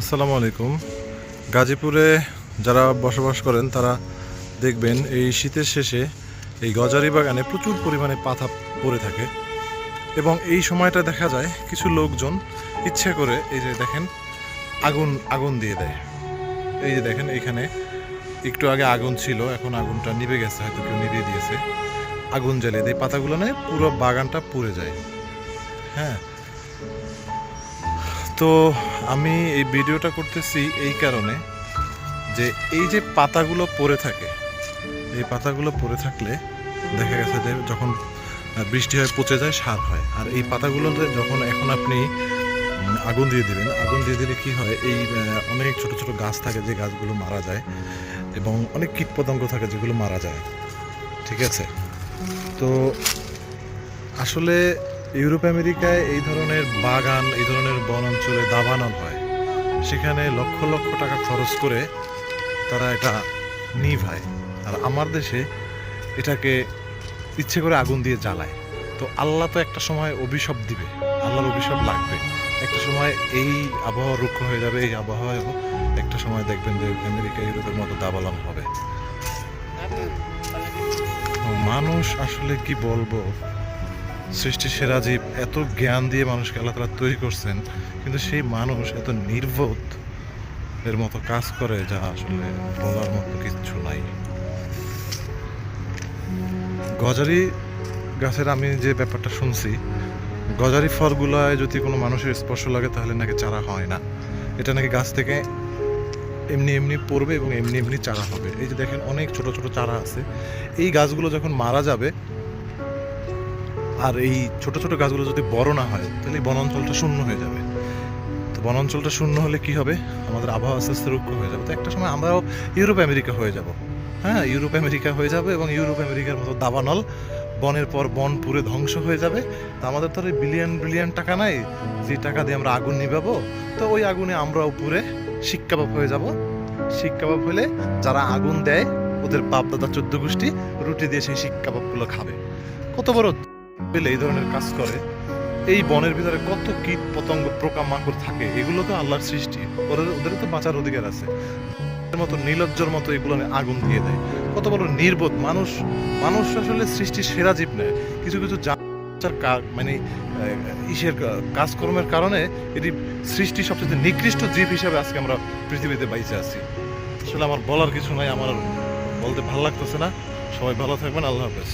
আসসালামু আলাইকুম। গাজীপুরে যারা বসবাস করেন, তারা দেখবেন এই শীতের শেষে এই গজারি বাগানে প্রচুর পরিমাণে পাতা পড়ে থাকে এবং এই সময়টা দেখা যায় কিছু লোকজন ইচ্ছা করে এই যে দেখেন আগুন আগুন দিয়ে দেয়। এই যে দেখেন এখানে একটু আগে আগুন ছিল, এখন আগুনটা নিভে গেছে, হয়তো কেউ নিভিয়ে দিয়েছে। আগুন জ্বালিয়ে দেয় পাতাগুলো নেয় পুরো বাগানটা পুড়ে যায়। হ্যাঁ তো আমি এই ভিডিওটা করতেছি এই কারণে যে এই যে পাতাগুলো পড়ে থাকে, এই পাতাগুলো পড়ে থাকলে দেখা গেছে যে যখন বৃষ্টি হয়, পচে যায়, সার হয়। আর এই পাতাগুলোতে যখন এখন আপনি আগুন দিয়ে দিবেন, আগুন দিয়ে দিলে কি হয়, এই অনেক ছোট ছোট গাছ থাকে যে গাছগুলো মারা যায় এবং অনেক কীটপতঙ্গ থাকে যেগুলো মারা যায়। ঠিক আছে? তো আসলে ইউরোপ, আমেরিকায় এই ধরনের বাগান, এই ধরনের বন অঞ্চলে দাবানল হয়। সেখানে লক্ষ লক্ষ টাকা খরচ করে তারা এটা নিভায়। আর আমার দেশে এটাকে ইচ্ছে করে আগুন দিয়ে জ্বালায়। তো আল্লাহ তো একটা সময় অভিশাপ দিবে। আল্লাহর অভিশাপ লাগবে। একটা সময় এই আবহাওয়া রুক্ষ হয়ে যাবে, এই আবহাওয়া একটা সময় দেখবেন যে আমেরিকা, ইউরোপের মতো দাবালন হবে। মানুষ আসলে কি বলব? সৃষ্টি সেরা জীব, এত জ্ঞান দিয়ে মানুষকে আল্লাহ তালা তৈরি করছেন, কিন্তু সেই মানুষ এত নির্বোধ এর মতো কাজ করে যা আসলে বলার মতো কিচ্ছু নাই। গজারি গাছের আমি যে ব্যাপারটা শুনছি, গজারি ফলগুলায় যদি কোনো মানুষের স্পর্শ লাগে তাহলে নাকি চারা হয় না। এটা নাকি গাছ থেকে এমনি এমনি পড়বে এবং এমনি এমনি চারা হবে। এই যে দেখেন অনেক ছোট ছোট চারা আছে। এই গাছগুলো যখন মারা যাবে আর এই ছোট ছোট গাছগুলো যদি বড় না হয়, তাহলে বনাঞ্চলটা শূন্য হয়ে যাবে। তো বনাঞ্চলটা শূন্য হলে কি হবে? আমাদের আবহাওয়া আস্তে আস্তে রুক্ষ হয়ে যাবে। তো একটা সময় আমরাও ইউরোপ আমেরিকা হয়ে যাব। হ্যাঁ ইউরোপ আমেরিকা হয়ে যাবে এবং ইউরোপ আমেরিকার মতো দাবানল বনের পর বন পুরে ধ্বংস হয়ে যাবে। তো আমাদের তো বিলিয়ন বিলিয়ন টাকা নাই। যে টাকা দিয়ে আমরা আগুন নিভাবো, তো ওই আগুনে আমরাও পুরে শিক্ষাবাব হয়ে যাব। শিক্ষাবাব হলে যারা আগুন দেয়, ওদের বাপ দাদা চোদ্দ গোষ্ঠী রুটি দিয়ে সেই শিক্ষাবাবগুলো খাবে। কত বড় পেলে এই ধরনের কাজ করে, এই বনের ভিতরে কত কীট পতঙ্গ পোকা মাকড় থাকে, এগুলো তো আল্লাহর সৃষ্টি। ওদের ওদের তো বাঁচার অধিকার আছে। মতো নির্লজ্জর মতো এগুলো আগুন দিয়ে দেয়। কত বড় নির্বোধ মানুষ। মানুষ আসলে সৃষ্টির সেরা জীব নেয়। কিছু কিছু মানে ইসের কাজকর্মের কারণে এটি সৃষ্টি সবচেয়ে নিকৃষ্ট জীব হিসাবে আজকে আমরা পৃথিবীতে বাইচে আছি। আসলে আমার বলার কিছু নাই, আমার বলতে ভালো লাগতেছে না। সবাই ভালো থাকবেন, আল্লাহ হাফেজ।